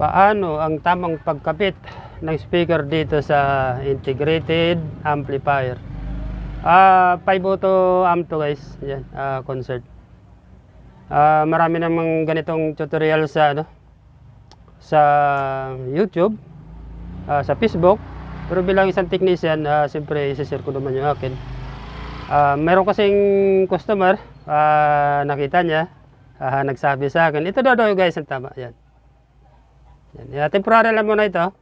Paano ang tamang pagkapit ng speaker dito sa integrated amplifier? Ah, 5 auto amp to guys. Yan, ah, concert. Ah, marami namang ganitong tutorial sa ano sa YouTube, ah, sa Facebook. Pero bilang isang technician, ah, siyempre isi-share ko naman yung akin. Ah, meron kasing customer, ah, nakita niya, ah, nagsabi sa akin, ito daw daw guys ang tama. Yan. Yan. Yeah, temporary lang muna ito.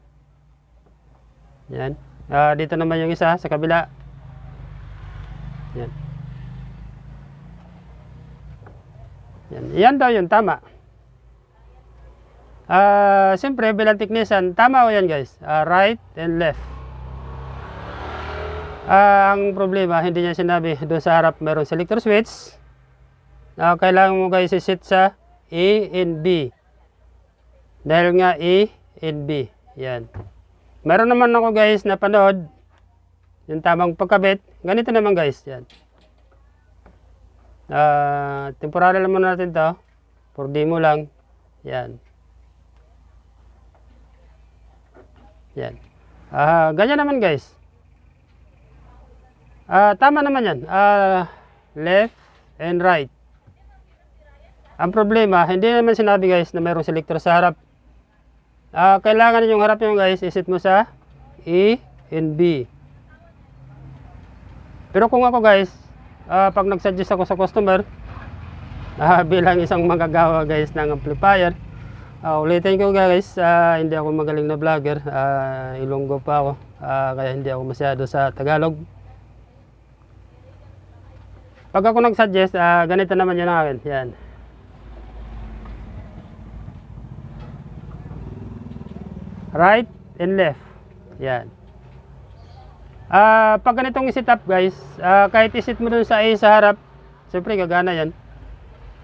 Yan. Ah, dito naman yung isa sa kabila. Yan. Yan. Yan daw yung tama. Ah, siyempre bilang technician, tama o yan guys. Ah, right and left. Ah, ang problema, hindi niya sinabi doon sa harap meron selector switch. Ah, kailangan mo guys i-set sa A and B. Dahil nga A and B. Yan. Meron naman ako guys na panood yung tamang pagkabit. Ganito naman guys. Yan. Ah, temporary lang muna natin to. For demo lang. Yan. Yan. Ah, ganyan naman guys. Ah, tama naman yan. Ah, left and right. Ang problema, hindi naman sinabi guys na mayroong selector sa harap. Ah, kailangan yung harap nyo guys, isit mo sa E and B. Pero kung ako guys, ah, pag nagsuggest ako sa customer, ah, bilang isang magagawa guys ng amplifier, ah, ulitin ko guys, ah, hindi ako magaling na vlogger, ah, ilonggo pa ako, ah, kaya hindi ako masyado sa Tagalog. Pag ako nag-suggest, ah, ganito naman yun akin. Yan. Right and left. Yan. Ah, pag ganitong i-setup guys, ah, kahit isit mo dun sa A sa harap, siyempre gagana yan.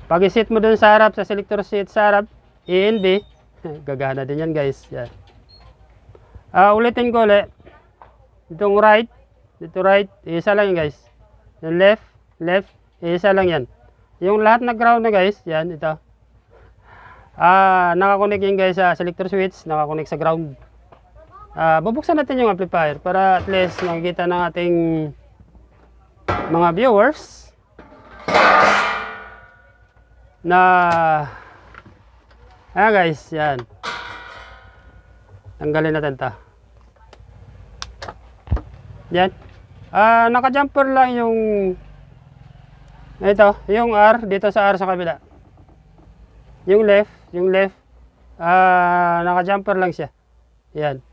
Pag isit mo dun sa harap, sa selector seat sa harap, A and B, gagana din yan guys. Yan. Ah, ulitin ko ulit. Itong right, dito right, isa lang yan guys. Yung left, left, isa lang yan. Yung lahat na ground na guys, yan, ito. Ah, nakakonek yan guys sa selector switch, nakakonek sa ground. Ah, bubuksan natin yung amplifier para at least makikita ng ating mga viewers na Ayan guys, yan. Tanggalin natin ta. Yan. Ah, naka-jumper lang yung ito, yung R dito sa R sa kabila. Yung left, yung left, ah, naka-jumper lang siya. Yan.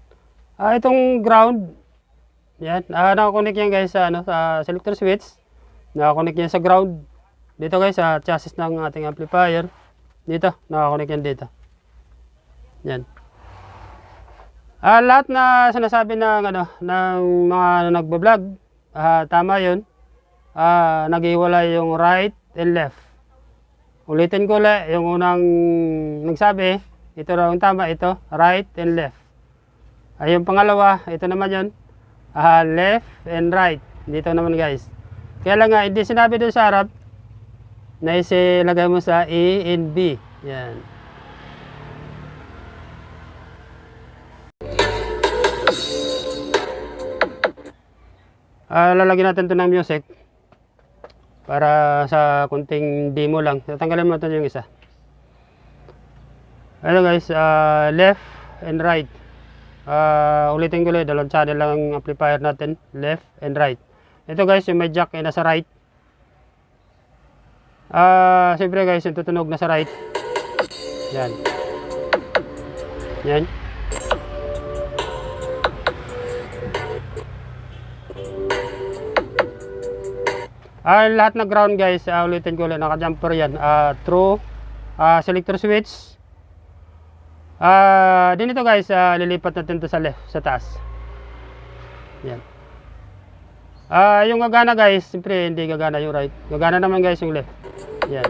Ah, itong ground, yan, ah, nakakonek yan guys sa, ano, sa selector switch. Nakakonek yan sa ground. Dito guys, sa chassis ng ating amplifier. Dito, nakakonek yan dito. Yan. Ah, lahat na sinasabi ng, ano, ng mga nagbablog, ah, tama yun. Ah, naghiwalay yung right and left. Ulitin ko ulit, yung unang nagsabi, ito raw ang tama, ito, right and left. Ay, yung pangalawa, ito naman yun, ah, left and right. Dito naman guys. Kaya lang nga, hindi sinabi doon sa harap, na isilagay mo sa A and B. Yan. Ah, lalagyan natin to ng music para sa kunting demo lang. Tatanggalin mo ito yung isa. Ano guys, ah, left and right. Ah, ulitin ko ulit, dalawang channel lang ang amplifier natin, left and right. Ito guys, yung may jack ay nasa right. Ah, siyempre guys, yung tutunog nasa right. Yan. Yan. Ah, lahat na ground guys, ah, ulitin ko ulit, naka-jumper yan. Ah, through ah, selector switch. Ah, din ito guys, ah, lilipat natin to sa left, sa taas. Yan. Ah, yung gagana guys, siyempre hindi gagana yung right. Gagana naman guys yung left. Yan.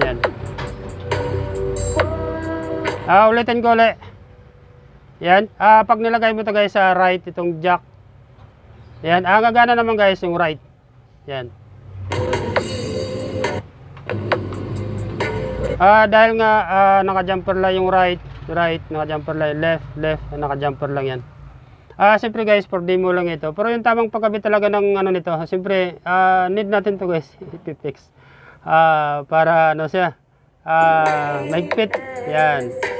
Yan. Ah, ulitin ko ulit. Yan. Ah, pag nilagay mo to guys sa right itong jack. Yan. Ah, gagana naman guys yung right. Yan. Ah, dahil nga ah, naka-jumper lang yung right, right, naka-jumper lang left, left, naka-jumper lang yan. Ah, siyempre guys, for demo lang ito. Pero yung tamang pagkabit talaga ng ano nito, siyempre, ah, need natin to guys, ipipix. Ah, para ano siya, ah, maigpit. Yan.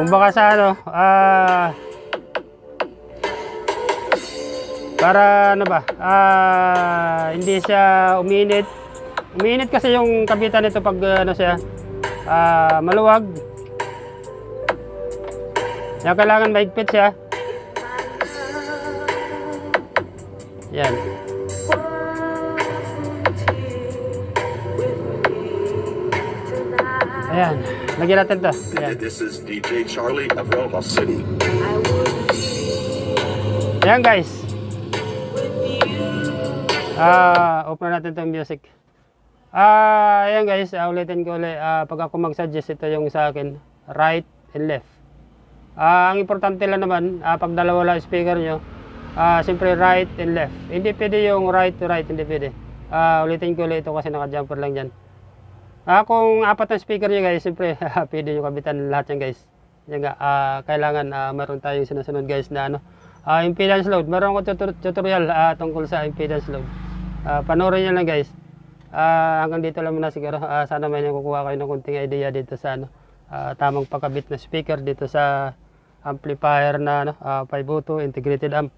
Kung baka sa ano, ah, para ano ba, ah, hindi siya uminit. Uminit kasi yung kabitan nito pag ano siya, ah, maluwag. Kaya kailangan maigpit siya. Yan. Ayan. Lagyan natin to. Ayan. This is DJ Charlie of Roma City. Ayan guys. Ah, open na natin tong music. Ah, ayan guys, ah, ulitin ko ulit. Ah, pag ako mag-suggest ito yung sa akin, right and left. Ah, ang importante lang naman, ah, pag dalawa lang speaker nyo, ah, siyempre right and left. Hindi pwede yung right to right, hindi pwede. Ah, ulitin ko ulit ito kasi naka-jumper lang dyan. Ah, kung apat na speaker nyo guys, siyempre pwede nyo kabitan lahat yan guys. Yan nga, ah, kailangan ah, meron tayong sinusunod guys na ano, ah, impedance load. Meron tutor- tutorial ah, tungkol sa impedance load. Ah, panoorin nyo lang guys. Ah, hanggang dito lang muna siguro. Ah, sana may nakukuha kayo ng kunting idea dito sa ano, ah, tamang pagkabit na speaker dito sa amplifier na ano, ah, 502 integrated amp.